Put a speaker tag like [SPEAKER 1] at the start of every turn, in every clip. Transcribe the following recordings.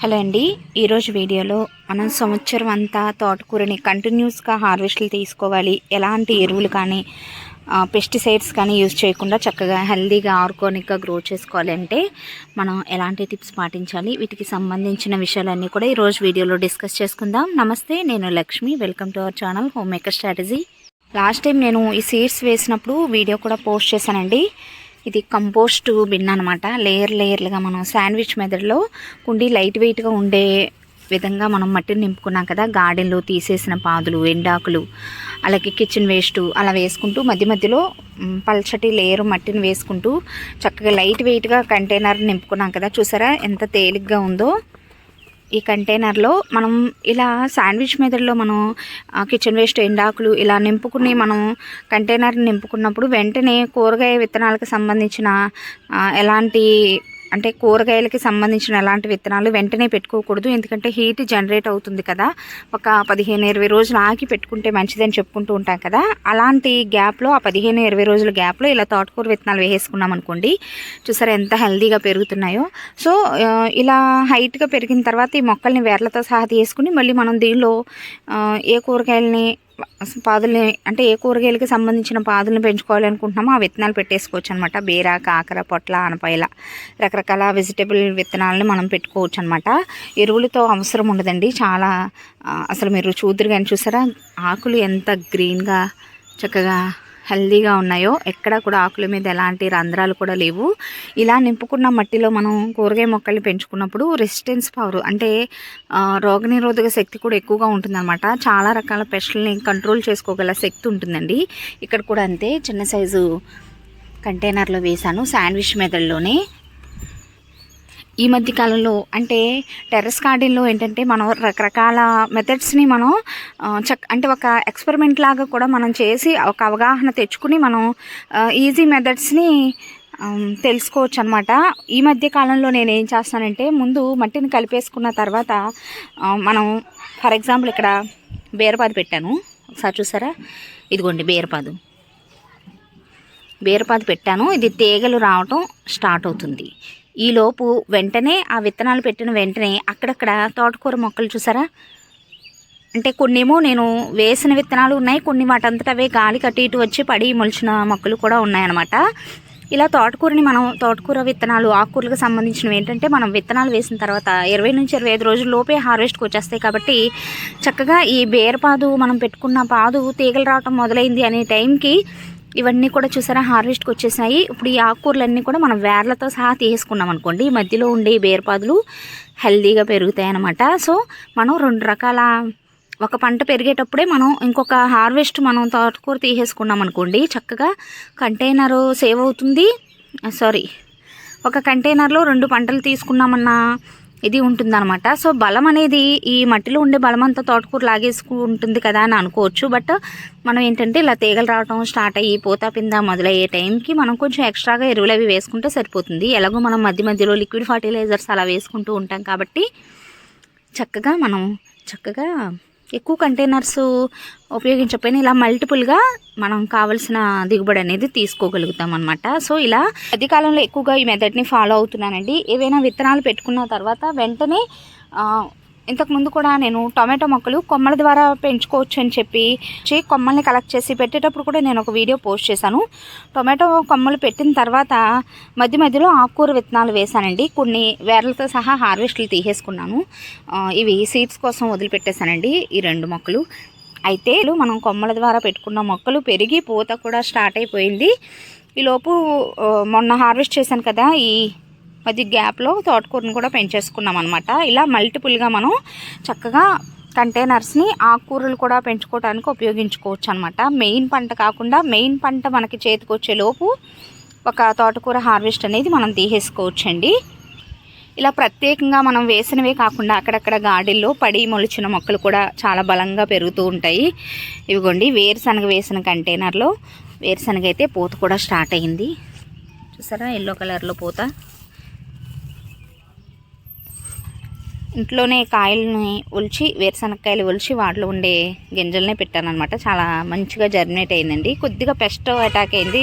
[SPEAKER 1] Hello అండి. ఈరోజు వీడియోలో మనం సంవత్సరం అంతా తోటకూరని కంటిన్యూస్గా హార్వెస్ట్లు తీసుకోవాలి. ఎలాంటి ఎరువులు కానీ పెస్టిసైడ్స్ కానీ యూజ్ చేయకుండా చక్కగా హెల్దీగా ఆర్గానిక్గా గ్రో చేసుకోవాలి అంటే మనం ఎలాంటి టిప్స్ పాటించాలి వీటికి సంబంధించిన విషయాలన్నీ కూడా ఈరోజు వీడియోలో డిస్కస్ చేసుకుందాం. నమస్తే నేను Lakshmi. Welcome to our channel home maker strategy. Last time నేను ఈ సీడ్స్ వేసినప్పుడు వీడియో కూడా పోస్ట్ చేశానండి. ఇది కంపోస్ట్ బిన్ అనమాట లేయర్ లేయర్లుగా మనం శాండ్విచ్ మెదడులో కుండీ లైట్ వెయిట్గా ఉండే విధంగా మనం మట్టిని నింపుకున్నాం కదా. గార్డెన్లో తీసేసిన పాదులు ఎండాకులు అలాగే కిచెన్ వేస్ట్ అలా వేసుకుంటూ మధ్య మధ్యలో పల్చటి లేయర్ మట్టిని వేసుకుంటూ చక్కగా లైట్ వెయిట్గా కంటైనర్ నింపుకున్నాం కదా. చూసారా ఎంత తేలిగ్గా ఉందో. ఈ కంటైనర్లో మనం ఇలా శాండ్విచ్ మెథడ్లో మనం కిచెన్ వేస్ట్ ఎండాకులు ఇలా నింపుకుని మనం కంటైనర్ నింపుకున్నప్పుడు వెంటనే కూరగాయ విత్తనాలకు సంబంధించిన ఎలాంటి అంటే కూరగాయలకి సంబంధించిన ఎలాంటి విత్తనాలు వెంటనే పెట్టుకోకూడదు. ఎందుకంటే హీట్ జనరేట్ అవుతుంది కదా. ఒక పదిహేను ఇరవై రోజులు ఆగి పెట్టుకుంటే మంచిదని చెప్పుకుంటూ ఉంటాం కదా. అలాంటి గ్యాప్లో ఆ పదిహేను ఇరవై రోజుల గ్యాప్లో ఇలా తోటకూర విత్తనాలు వేసేసుకున్నాం అనుకోండి. చూసారా ఎంత హెల్దీగా పెరుగుతున్నాయో. సో ఇలా హైట్గా పెరిగిన తర్వాత ఈ మొక్కల్ని వేర్లతో సహా తీసుకుని మళ్ళీ మనం దీనిలో ఏ కూరగాయలని పాదుల్ని అంటే ఏ కూరగాయలకి సంబంధించిన పాదుల్ని పెంచుకోవాలి అనుకుంటున్నామో ఆ విత్తనాలు పెట్టేసుకోవచ్చు అనమాట బీర కాకర పొట్ల ఆనపాయల రకరకాల వెజిటేబుల్ విత్తనాలని మనం పెట్టుకోవచ్చు అనమాట ఎరువులతో అవసరం ఉండదండి. చాలా అసలు మీరు చూద్దరు కానీ చూసారా? ఆకులు ఎంత గ్రీన్గా చక్కగా హెల్దీగా ఉన్నాయో ఎక్కడ కూడా ఆకుల మీద ఎలాంటి రంధ్రాలు కూడా లేవు. ఇలా నింపుకున్న మట్టిలో మనం కూరగాయ మొక్కల్ని పెంచుకున్నప్పుడు రెసిస్టెన్స్ పవర్ అంటే రోగనిరోధక శక్తి కూడా ఎక్కువగా ఉంటుందన్నమాట. చాలా రకాల పెస్టుల్ని కంట్రోల్ చేసుకోగల శక్తి ఉంటుందండి. ఇక్కడ కూడా అంతే చిన్న సైజు కంటైనర్లో వేశాను. శాండ్విచ్ మెదడులోనే ఈ మధ్య కాలంలో అంటే టెర్రస్ గార్డెన్లో ఏంటంటే మనం రకరకాల మెథడ్స్ని మనం చక్ అంటే ఒక ఎక్స్పెరిమెంట్ లాగా కూడా మనం చేసి ఒక అవగాహన తెచ్చుకుని మనం ఈజీ మెథడ్స్ని తెలుసుకోవచ్చు అనమాట ఈ మధ్య కాలంలో నేను ఏం చేస్తానంటే ముందు మట్టిని కలిపేసుకున్న తర్వాత మనం ఫర్ ఎగ్జాంపుల్ ఇక్కడ బీరపాదు పెట్టాను. ఒకసారి చూసారా? ఇదిగోండి బీరపాదు. బీరపాదు పెట్టాను. ఇది తీగలు రావటం స్టార్ట్ అవుతుంది. ఈలోపు వెంటనే ఆ విత్తనాలు పెట్టిన వెంటనే అక్కడక్కడ తోటకూర మొక్కలు చూసారా? అంటే కొన్నేమో నేను వేసిన విత్తనాలు ఉన్నాయి కొన్ని వాటంతట అవే గాలి కట్టి ఇటు వచ్చి పడి మొలిచిన మొక్కలు కూడా ఉన్నాయన్నమాట. ఇలా తోటకూరని మనం తోటకూర విత్తనాలు ఆకుకూరలకు సంబంధించినవి ఏంటంటే మనం విత్తనాలు వేసిన తర్వాత ఇరవై నుంచి ఇరవై ఐదు రోజుల లోపే హార్వెస్ట్కి వచ్చేస్తాయి కాబట్టి చక్కగా ఈ బేరపాదు మనం పెట్టుకున్న పాదు తీగలు రావటం మొదలైంది అనే టైంకి ఇవన్నీ కూడా చూసారా? హార్వెస్ట్కి వచ్చేసాయి ఇప్పుడు ఈ ఆకుకూరలన్నీ కూడా మనం వేర్లతో సహా తీసుకున్నాం అనుకోండి. ఈ మధ్యలో ఉండే ఈ హెల్దీగా పెరుగుతాయి అన్నమాట సో మనం రెండు రకాల ఒక పంట పెరిగేటప్పుడే మనం ఇంకొక హార్వెస్ట్ మనం తోటకూర తీసేసుకున్నాం అనుకోండి చక్కగా కంటైనర్ సేవ్ అవుతుంది. సారీ ఒక కంటైనర్లో రెండు పంటలు తీసుకున్నామన్న ఇది ఉంటుందన్నమాట. సో బలం అనేది ఈ మట్టిలో ఉండే బలం అంతా తోటకూర లాగేసుకుంటుంది కదా అని అనుకోవచ్చు. బట్ మనం ఏంటంటే ఇలా తీగలు రావడం స్టార్ట్ అయ్యి పోతా పింద మొదలయ్యే టైంకి మనం కొంచెం ఎక్స్ట్రాగా ఎరువులు అవి వేసుకుంటే సరిపోతుంది. ఎలాగో మనం మధ్య మధ్యలో లిక్విడ్ ఫర్టిలైజర్స్ అలా వేసుకుంటూ ఉంటాం కాబట్టి చక్కగా మనం చక్కగా ఎక్కువ కంటైనర్స్ ఉపయోగించకపోయినా ఇలా మల్టిపుల్గా మనం కావలసిన దిగుబడి అనేది తీసుకోగలుగుతాం అనమాట సో ఇలా మధ్యకాలంలో ఎక్కువగా ఈ మెథడ్ని ఫాలో అవుతున్నానండి. ఏవైనా విత్తనాలు పెట్టుకున్న తర్వాత వెంటనే ఇంతకుముందు కూడా నేను టొమాటో మొక్కలు కొమ్మల ద్వారా పెంచుకోవచ్చు అని చెప్పి కొమ్మల్ని కలెక్ట్ చేసి పెట్టేటప్పుడు కూడా నేను ఒక వీడియో పోస్ట్ చేశాను. టొమాటో కొమ్మలు పెట్టిన తర్వాత మధ్య మధ్యలో ఆకుకూర విత్తనాలు వేశానండి. కొన్ని వేర్లతో సహా హార్వెస్ట్లు తీసేసుకున్నాను. ఇవి సీడ్స్ కోసం వదిలిపెట్టేశానండి ఈ రెండు మొక్కలు. అయితే మనం కొమ్మల ద్వారా పెట్టుకున్న మొక్కలు పెరిగి పూత కూడా స్టార్ట్ అయిపోయింది. ఈలోపు మొన్న హార్వెస్ట్ చేశాను కదా ఈ మధ్య గ్యాప్లో తోటకూరను కూడా పెంచేసుకున్నాం అనమాట ఇలా మల్టిపుల్గా మనం చక్కగా కంటైనర్స్ని ఆకుకూరలు కూడా పెంచుకోవడానికి ఉపయోగించుకోవచ్చు అనమాట మెయిన్ పంట కాకుండా మెయిన్ పంట మనకి చేతికి లోపు ఒక తోటకూర హార్వెస్ట్ అనేది మనం తీసేసుకోవచ్చండి. ఇలా ప్రత్యేకంగా మనం వేసినవే కాకుండా అక్కడక్కడ గార్డెన్లో పడి మొలిచిన మొక్కలు కూడా చాలా బలంగా పెరుగుతూ ఉంటాయి. ఇవిగోండి వేరుశనగ వేసిన కంటైనర్లో వేరుశనగ అయితే పూత కూడా స్టార్ట్ అయింది. చూసారా? ఎల్లో కలర్లో పూత. ఇంట్లోనే కాయలని ఒలిచి వేరుశనక్కాయలు ఒలిచి వాటిలో ఉండే గింజలనే పెట్టానమాట చాలా మంచిగా జర్మినేట్ అయిందండి. కొద్దిగా పెస్ట్ అటాక్ అయింది.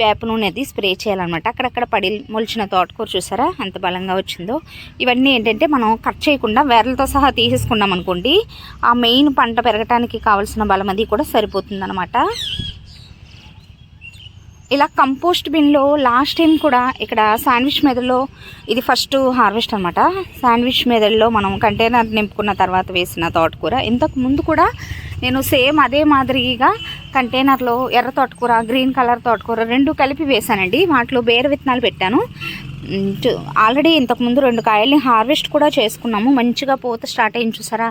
[SPEAKER 1] వేప నూనె అది స్ప్రే చేయాలన్నమాట. అక్కడక్కడ పడి మొలిచిన తోటకూర చూసారా? ఎంత బలంగా వచ్చిందో. ఇవన్నీ ఏంటంటే మనం కట్ చేయకుండా వేర్లతో సహా తీసేసుకున్నాం అనుకోండి ఆ మెయిన్ పంట పెరగటానికి కావాల్సిన బలం అది కూడా సరిపోతుంది ఇలా కంపోస్ట్ బిన్లో లాస్ట్ టైం కూడా ఇక్కడ శాండ్విచ్ మెదడులో ఇది ఫస్ట్ హార్వెస్ట్ అనమాట శాండ్విచ్ మెదడులో మనం కంటైనర్ నింపుకున్న తర్వాత వేసిన తోటకూర. ఇంతకు ముందు కూడా నేను సేమ్ అదే మాదిరిగా కంటైనర్లో ఎర్ర తోటకూర గ్రీన్ కలర్ తోటకూర రెండు కలిపి వేశానండి. వాటిలో బేర విత్తనాలు పెట్టాను. ఆల్రెడీ ఇంతకుముందు రెండు కాయల్ని హార్వెస్ట్ కూడా చేసుకున్నాము. మంచిగా పూత స్టార్ట్ అయింది చూసారా?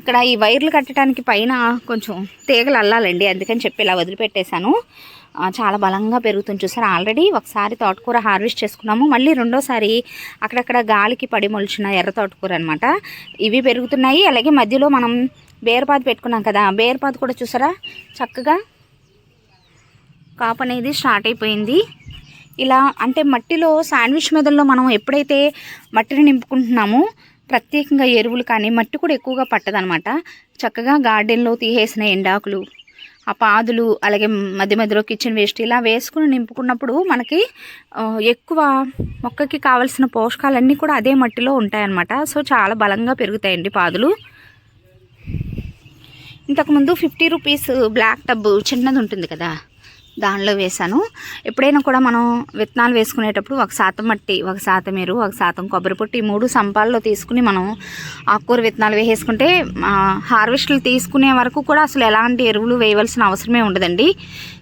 [SPEAKER 1] ఇక్కడ ఈ వైర్లు కట్టడానికి పైన కొంచెం తీగలు అల్లాలండి. అందుకని చెప్పి ఇలా వదిలిపెట్టేశాను. చాలా బలంగా పెరుగుతుంది చూసారు? ఆల్రెడీ ఒకసారి తోటకూర హార్వెస్ట్ చేసుకున్నాము. మళ్ళీ రెండోసారి అక్కడక్కడ గాలికి పడి మొలిచిన ఎర్ర తోటకూర అనమాట ఇవి పెరుగుతున్నాయి. అలాగే మధ్యలో మనం బేరపాదు పెట్టుకున్నాం కదా బేరపాదు కూడా చూసారా? చక్కగా కాపు అనేది స్టార్ట్ అయిపోయింది. ఇలా అంటే మట్టిలో శాండ్విచ్ మెదల్లో మనం ఎప్పుడైతే మట్టిని నింపుకుంటున్నామో ప్రత్యేకంగా ఎరువులు కానీ మట్టి కూడా ఎక్కువగా పట్టదనమాట చక్కగా గార్డెన్లో తీసేసిన ఎండాకులు ఆ పాదులు అలాగే మధ్య మధ్యలో కిచెన్ వేస్ట్ ఇలా వేసుకుని నింపుకున్నప్పుడు మనకి ఎక్కువ మొక్కకి కావలసిన పోషకాలన్నీ కూడా అదే మట్టిలో ఉంటాయన్నమాట. సో చాలా బలంగా పెరుగుతాయండి పాదులు. ఇంతకుముందు ఫిఫ్టీ రూపీస్ బ్లాక్ టబ్ చిన్నది ఉంటుంది కదా? దానిలో వేసాను ఎప్పుడైనా కూడా మనం విత్తనాలు వేసుకునేటప్పుడు ఒక శాతం మట్టి ఒక శాతం ఎరువు ఒక శాతం కొబ్బరి పొట్టి మూడు సంపాల్లో తీసుకుని మనం ఆకుకూర విత్తనాలు వేసేసుకుంటే హార్వెస్ట్లు తీసుకునే వరకు కూడా అసలు ఎలాంటి ఎరువులు వేయవలసిన అవసరమే ఉండదండి.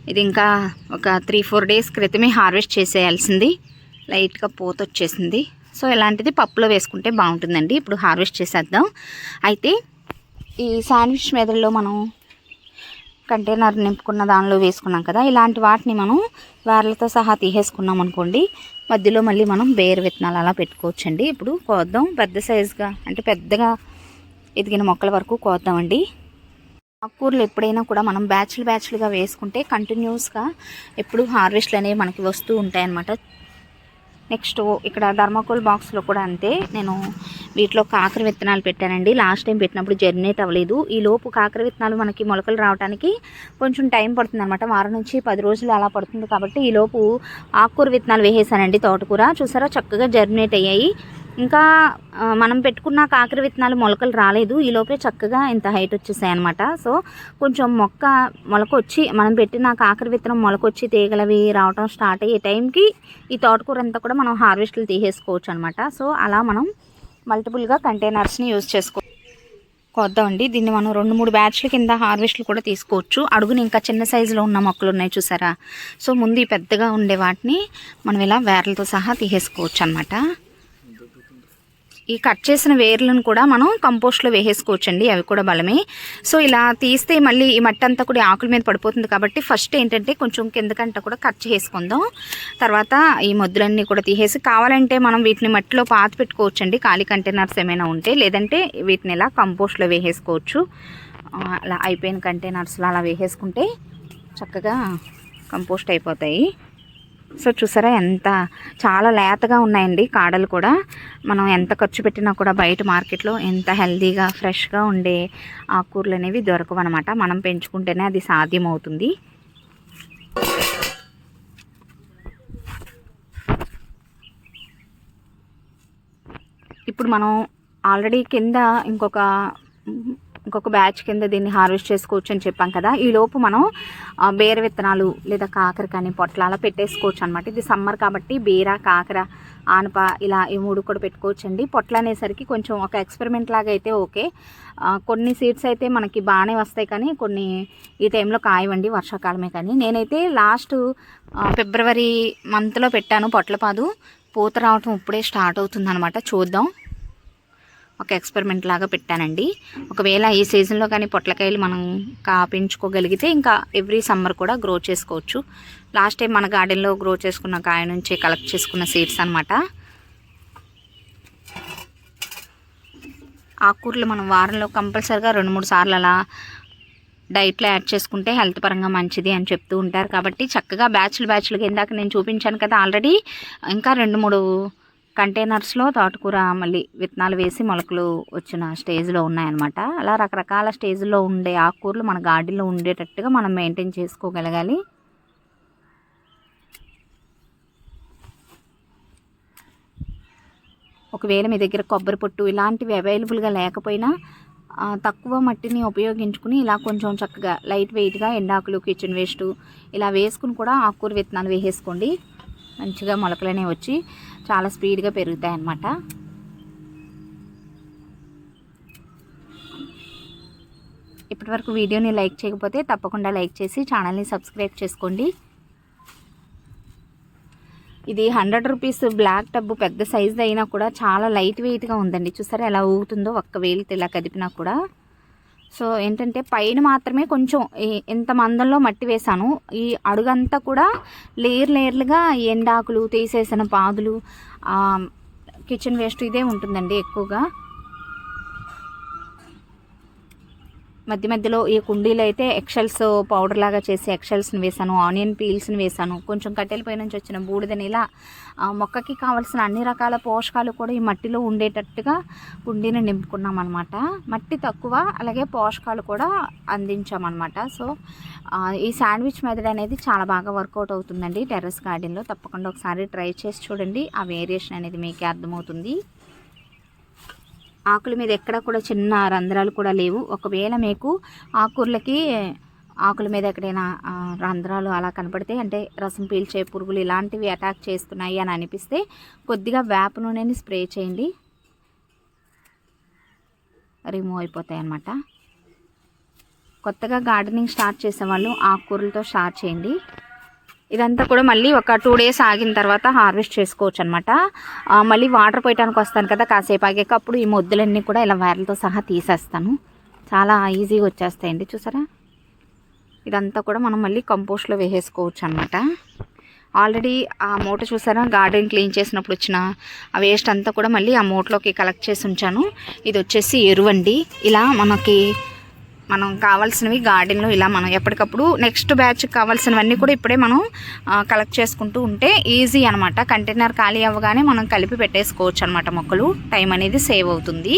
[SPEAKER 1] ఇది ఇంకా ఒక త్రీ ఫోర్ డేస్ క్రితమే హార్వెస్ట్ చేసేయాల్సింది. లైట్గా పోత వచ్చేసింది. సో ఇలాంటిది పప్పులో వేసుకుంటే బాగుంటుందండి. ఇప్పుడు హార్వెస్ట్ చేసేద్దాం. అయితే ఈ శాండ్విచ్ మెదడులో మనం కంటైనర్ నింపుకున్న దానిలో వేసుకున్నాం కదా. ఇలాంటి వాటిని మనం వేర్లతో సహా తీసేసుకున్నాం అనుకోండి. మధ్యలో మళ్ళీ మనం బేర్ విత్తనాలు అలా పెట్టుకోవచ్చండి. ఇప్పుడు కోద్దాం. పెద్ద సైజుగా అంటే పెద్దగా ఎదిగిన మొక్కల వరకు కోద్దామండి. ఆకుకూరలు ఎప్పుడైనా కూడా మనం బ్యాచ్లు బ్యాచ్లుగా వేసుకుంటే కంటిన్యూస్గా ఎప్పుడు హార్వెస్ట్లు అనేవి మనకి వస్తూ ఉంటాయన్నమాట. నెక్స్ట్ ఇక్కడ ధర్మకోల్ బాక్స్లో కూడా అంతే. నేను వీటిలో కాకర విత్తనాలు పెట్టానండి. లాస్ట్ టైం పెట్టినప్పుడు జర్నేట్ అవ్వలేదు. ఈ లోపు కాకర విత్తనాలు మనకి మొలకలు రావడానికి కొంచెం టైం పడుతుంది అనమాట వారం నుంచి పది రోజులు అలా పడుతుంది కాబట్టి ఈ లోపు ఆకుకూర విత్తనాలు వేసేసానండి తోటకూర. చూసారా? చక్కగా జర్నేట్ అయ్యాయి. ఇంకా మనం పెట్టుకున్న కాకర విత్తనాలు మొలకలు రాలేదు. ఈ లోపే చక్కగా ఇంత హైట్ వచ్చేసాయి అనమాట సో కొంచెం మొక్క మొలకొచ్చి మనం పెట్టిన కాకర విత్తనం మొలకొచ్చి తీగలవి రావటం స్టార్ట్ అయ్యే టైంకి ఈ తోటకూర అంతా కూడా మనం హార్వెస్ట్లు తీసేసుకోవచ్చు అనమాట సో అలా మనం మల్టిపుల్గా కంటైనర్స్ని యూజ్ చేసుకో కొద్దామండి దీన్ని మనం రెండు మూడు బ్యాచ్ల కింద హార్వెస్ట్లు కూడా తీసుకోవచ్చు. అడుగుని ఇంకా చిన్న సైజులో ఉన్న మొక్కలు ఉన్నాయి చూసారా? సో ముందు పెద్దగా ఉండే వాటిని మనం ఇలా వేర్లతో సహా తీసేసుకోవచ్చు అనమాట ఈ కట్ చేసిన వేర్లను కూడా మనం కంపోస్ట్లో వేసేసుకోవచ్చండి. అవి కూడా బలమే. సో ఇలా తీస్తే మళ్ళీ ఈ మట్టి అంతా కూడా ఆకుల మీద పడిపోతుంది కాబట్టి ఫస్ట్ ఏంటంటే కొంచెం కిందకంట కూడా కట్ చేసుకుందాం. తర్వాత ఈ మొద్దులన్నీ కూడా తీసేసి కావాలంటే మనం వీటిని మట్టిలో పాత పెట్టుకోవచ్చండి. ఖాళీ కంటైనర్స్ ఏమైనా ఉంటే లేదంటే వీటిని ఇలా కంపోస్ట్లో వేసేసుకోవచ్చు. అలా అయిపోయిన కంటైనర్స్లో అలా వేసేసుకుంటే చక్కగా కంపోస్ట్ అయిపోతాయి. సో చూసారా ఎంత చాలా లేతగా ఉన్నాయండి కాడలు కూడా. మనం ఎంత ఖర్చు పెట్టినా కూడా బయట మార్కెట్లో ఎంత హెల్దీగా ఫ్రెష్గా ఉండే ఆకుకూరలు అనేవి దొరకవు అనమాట మనం పెంచుకుంటేనే అది సాధ్యమవుతుంది. ఇప్పుడు మనం ఆల్రెడీ కింద ఇంకొక ఇంకొక బ్యాచ్ కింద దీన్ని హార్వెస్ట్ చేసుకోవచ్చు అని చెప్పాం కదా. ఈ లోపు మనం బేర విత్తనాలు లేదా కాకర కానీ పొట్ల అలా పెట్టేసుకోవచ్చు అనమాట ఇది సమ్మర్ కాబట్టి బీర కాకర ఆనప ఇలా ఈ మూడు కూడా పెట్టుకోవచ్చండి. పొట్ల అనేసరికి కొంచెం ఒక ఎక్స్పెరిమెంట్ లాగా అయితే ఓకే. కొన్ని సీడ్స్ అయితే మనకి బాగానే వస్తాయి కానీ కొన్ని ఈ టైంలో కాయవండి వర్షాకాలమే కానీ. నేనైతే లాస్ట్ ఫిబ్రవరి మంత్లో పెట్టాను పొట్లపాదు పూత రావటం ఇప్పుడే స్టార్ట్ అవుతుంది అనమాట చూద్దాం. ఒక ఎక్స్పెరిమెంట్ లాగా పెట్టానండి. ఒకవేళ ఈ సీజన్లో కానీ పొట్లకాయలు మనం కాపించుకోగలిగితే ఇంకా ఎవ్రీ సమ్మర్ కూడా గ్రో చేసుకోవచ్చు. లాస్ట్ టైం మన గార్డెన్లో గ్రో చేసుకున్న కాయ నుంచి కలెక్ట్ చేసుకున్న సీడ్స్ అనమాట ఆకుకూరలు మనం వారంలో కంపల్సరిగా రెండు మూడు సార్లు అలా డైట్లో యాడ్ చేసుకుంటే హెల్త్ పరంగా మంచిది అని చెప్తూ ఉంటారు. కాబట్టి చక్కగా బ్యాచ్లు బ్యాచ్లుగా ఇందాక నేను చూపించాను కదా ఆల్రెడీ ఇంకా రెండు మూడు కంటైనర్స్లో తోటకూర మళ్ళీ విత్తనాలు వేసి మొలకలు వచ్చిన స్టేజ్లో ఉన్నాయన్నమాట. అలా రకరకాల స్టేజ్లో ఉండే ఆకుకూరలు మన గార్డెన్లో ఉండేటట్టుగా మనం మెయింటైన్ చేసుకోగలగాలి. ఒకవేళ మీ దగ్గర కొబ్బరి పొట్టు ఇలాంటివి అవైలబుల్గా లేకపోయినా తక్కువ మట్టిని ఉపయోగించుకుని ఇలా కొంచెం చక్కగా లైట్ వెయిట్గా ఎండాకులు కిచెన్ వేస్ట్ ఇలా వేసుకుని కూడా ఆకుకూర విత్తనాలు వేసేసుకోండి. మంచిగా మొలకలనే వచ్చి చాలా స్పీడ్గా పెరుగుతాయి అన్నమాట ఇప్పటివరకు వీడియోని లైక్ చేయకపోతే తప్పకుండా లైక్ చేసి ఛానల్ని సబ్స్క్రైబ్ చేసుకోండి. ఇది హండ్రెడ్ రూపీస్ బ్లాక్ టబ్బు పెద్ద సైజు అయినా కూడా చాలా లైట్ వెయిట్గా ఉందండి. చూసారా ఎలా ఊగుతుందో ఒక్క వేలితో ఇలా కదిపినా కూడా. సో ఏంటంటే పైన మాత్రమే కొంచెం ఇంత మందంలో మట్టి వేశాను. ఈ అడుగంతా కూడా లేయర్ లేయర్లుగా ఎండాకులు తీసేసిన పాదులు కిచెన్ వేస్ట్ ఇదే ఉంటుందండి ఎక్కువగా. మధ్య మధ్యలో ఈ కుండీలు అయితే ఎక్షల్స్ పౌడర్ లాగా చేసి ఎక్షల్స్ని వేసాను ఆనియన్ పీల్స్ని వేసాను. కొంచెం కట్టెల పై నుంచి వచ్చిన బూడిదని ఇలా మొక్కకి కావాల్సిన అన్ని రకాల పోషకాలు కూడా ఈ మట్టిలో ఉండేటట్టుగా కుండీని నింపుకున్నాం అనమాట మట్టి తక్కువ అలాగే పోషకాలు కూడా అందించామన్నమాట. సో ఈ శాండ్విచ్ మెథడ్ అనేది చాలా బాగా వర్కౌట్ అవుతుందండి టెర్రస్ గార్డెన్లో. తప్పకుండా ఒకసారి ట్రై చేసి చూడండి. ఆ వేరియేషన్ అనేది మీకే అర్థమవుతుంది. ఆకుల మీద ఎక్కడ కూడా చిన్న రంధ్రాలు కూడా లేవు. ఒకవేళ మీకు ఆకుకూరలకి ఆకుల మీద ఎక్కడైనా రంధ్రాలు అలా కనపడితే అంటే రసం పీల్చే పురుగులు ఇలాంటివి అటాక్ చేస్తున్నాయి అని అనిపిస్తే కొద్దిగా వేప నూనెని స్ప్రే చేయండి. రిమూవ్ అయిపోతాయి అన్నమాట. కొత్తగా గార్డెనింగ్ స్టార్ట్ చేసేవాళ్ళు ఆకుకూరలతో స్టార్ట్ చేయండి. ఇదంతా కూడా మళ్ళీ ఒక టూ డేస్ ఆగిన తర్వాత హార్వెస్ట్ చేసుకోవచ్చు అనమాట మళ్ళీ వాటర్ పోయటానికి వస్తాను కదా కాసేపు ఆగాక అప్పుడు ఈ మొద్దులన్నీ కూడా ఇలా వైర్లతో సహా తీసేస్తాను. చాలా ఈజీగా వచ్చేస్తాయండి చూసారా? ఇదంతా కూడా మనం మళ్ళీ కంపోస్ట్లో వేసేసుకోవచ్చు అనమాట ఆల్రెడీ ఆ మూట చూసారా? గార్డెన్ క్లీన్ చేసినప్పుడు వచ్చిన ఆ వేస్ట్ అంతా కూడా మళ్ళీ ఆ మూటలోకి కలెక్ట్ చేసి ఉంచాను. ఇది వచ్చేసి ఎరువండి. ఇలా మనకి మనం కావాల్సినవి గార్డెన్లో ఇలా మనం ఎప్పటికప్పుడు నెక్స్ట్ బ్యాచ్ కావాల్సినవన్నీ కూడా ఇప్పుడే మనం కలెక్ట్ చేసుకుంటూ ఉంటే ఈజీ అనమాట కంటైనర్ ఖాళీ అవ్వగానే మనం కలిపి పెట్టేసుకోవచ్చు అనమాట మొక్కలు. టైం అనేది సేవ్ అవుతుంది.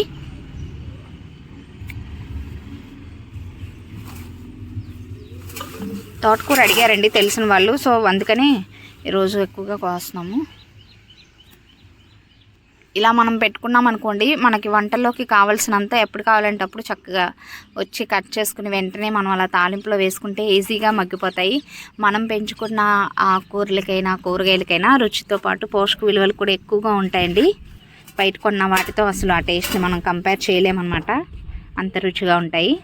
[SPEAKER 1] తోటకూర అడిగారండి తెలిసిన వాళ్ళు. సో అందుకనే ఈరోజు ఎక్కువగా కోస్తున్నాము. ఇలా మనం పెట్టుకున్నాం అనుకోండి మనకి వంటల్లోకి కావాల్సినంత ఎప్పుడు కావాలంటే అప్పుడు చక్కగా వచ్చి కట్ చేసుకుని వెంటనే మనం అలా తాలింపులో వేసుకుంటే ఈజీగా మగ్గిపోతాయి. మనం పెంచుకున్న ఆ కూరలకైనా కూరగాయలకైనా రుచితో పాటు పోషక విలువలు కూడా ఎక్కువగా ఉంటాయండి. బయట కొన్న వాటితో అసలు ఆ టేస్ట్ని మనం కంపేర్ చేయలేమన్నమాట. అంత రుచిగా ఉంటాయి.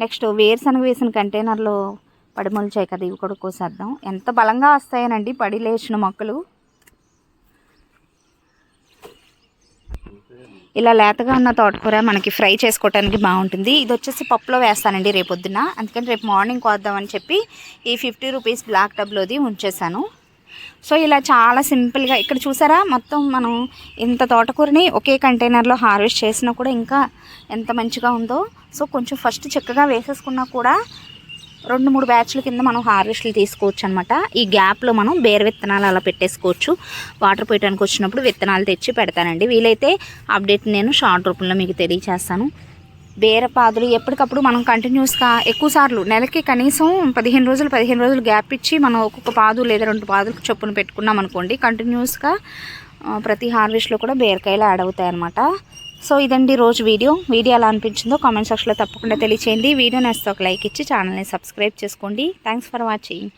[SPEAKER 1] నెక్స్ట్ వేరుశనగ వేసిన కంటైనర్లో పడిమొలిచాయి కదా ఇవి కూడా కోసేద్దాం. ఎంత బలంగా వస్తాయనండి పడి లేచిన మొక్కలు. ఇలా లేతగా ఉన్న తోటకూర మనకి ఫ్రై చేసుకోవడానికి బాగుంటుంది. ఇది వచ్చేసి పప్పులో వేస్తానండి రేపొద్దున. అందుకని రేపు మార్నింగ్ కోద్దామని చెప్పి ఈ ఫిఫ్టీ రూపీస్ బ్లాక్ టబ్లోది ఉంచేసాను సో ఇలా చాలా సింపుల్గా ఇక్కడ చూసారా? మొత్తం మనం ఇంత తోటకూరని ఒకే కంటైనర్లో హార్వెస్ట్ చేసినా కూడా ఇంకా ఎంత మంచిగా ఉందో. సో కొంచెం ఫస్ట్ చక్కగా వేసేసుకున్నా కూడా రెండు మూడు బ్యాచ్ల కింద మనం హార్వెస్ట్లు తీసుకోవచ్చు అనమాట ఈ గ్యాప్లో మనం బేర విత్తనాలు అలా పెట్టేసుకోవచ్చు. వాటర్ పోయటానికి వచ్చినప్పుడు విత్తనాలు తెచ్చి పెడతానండి. వీలైతే అప్డేట్ నేను షార్ట్ రూపంలో మీకు తెలియచేస్తాను. బేర పాదులు ఎప్పటికప్పుడు మనం కంటిన్యూస్గా ఎక్కువ సార్లు నెలకి కనీసం పదిహేను రోజులు పదిహేను రోజులు గ్యాప్ ఇచ్చి మనం ఒక్కొక్క పాదు లేదా రెండు పాదులకు చొప్పున పెట్టుకున్నాం అనుకోండి కంటిన్యూస్గా ప్రతి హార్వెస్ట్లో కూడా బీరకాయలు యాడ్ అవుతాయి అనమాట సో ఇదండి రోజు వీడియో. వీడియో ఎలా అనిపించిందో కామెంట్ సెక్షన్లో తప్పకుండా తెలియచేయండి. వీడియో నేస్తే ఒక లైక్ ఇచ్చి ఛానల్ని సబ్స్క్రైబ్ చేసుకోండి. Thanks for watching